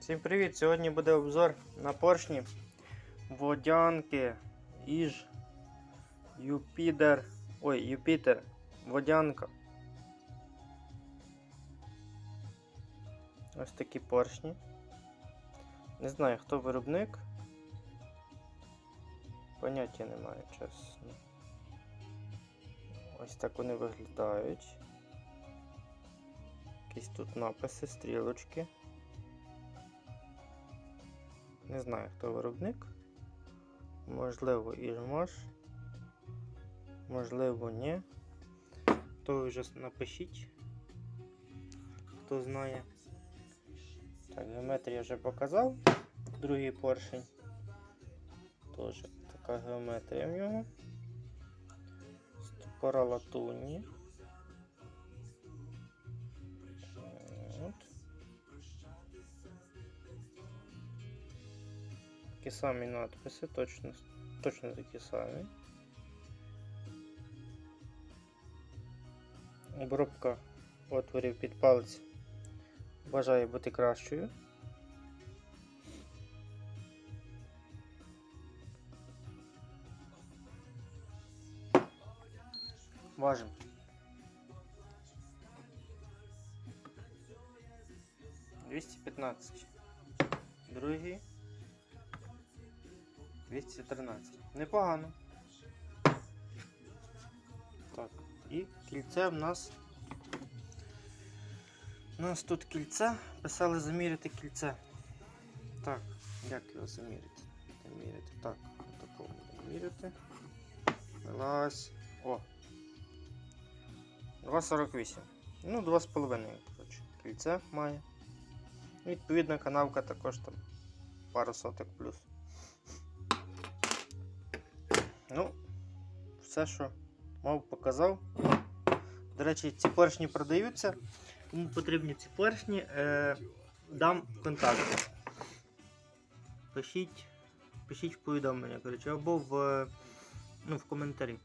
Всім привіт! Сьогодні буде обзор на поршні водянки Іж Юпітер. Ой, Юпітер. Водянка. Ось такі поршні. Не знаю, хто виробник. Поняття немає, чесно. Ось так вони виглядають. Якісь тут написи, стрілочки. Не знаю, хто виробник. Можливо, Ірмаш. Можливо, ні. То ви вже напишіть. Хто знає. Так, геометрія вже показав. Другий поршень. Теж така геометрія в нього. Стопора латунні. Такі самі надписи, точно, точно такі самі. Обробка отворів під палець бажає бути кращою. Важимо. Двісті п'ятнадцять. Другий. 213. Непогано. Так, і кільце в нас. У нас тут кільце. Писали заміряти кільце. Так, як його заміряти? Заміряти. Так, будемо міряти. Вилазь. О. 2,48. Ну, 2,5, коротше. Кільце має. Відповідно, канавка також там пару соток плюс. Ну, все, що мав, показав. До речі, ці поршні продаються. Кому потрібні ці поршні, е, дам контакти. Пишіть, пишіть в повідомлення, коротше, або в, ну, в коментарі.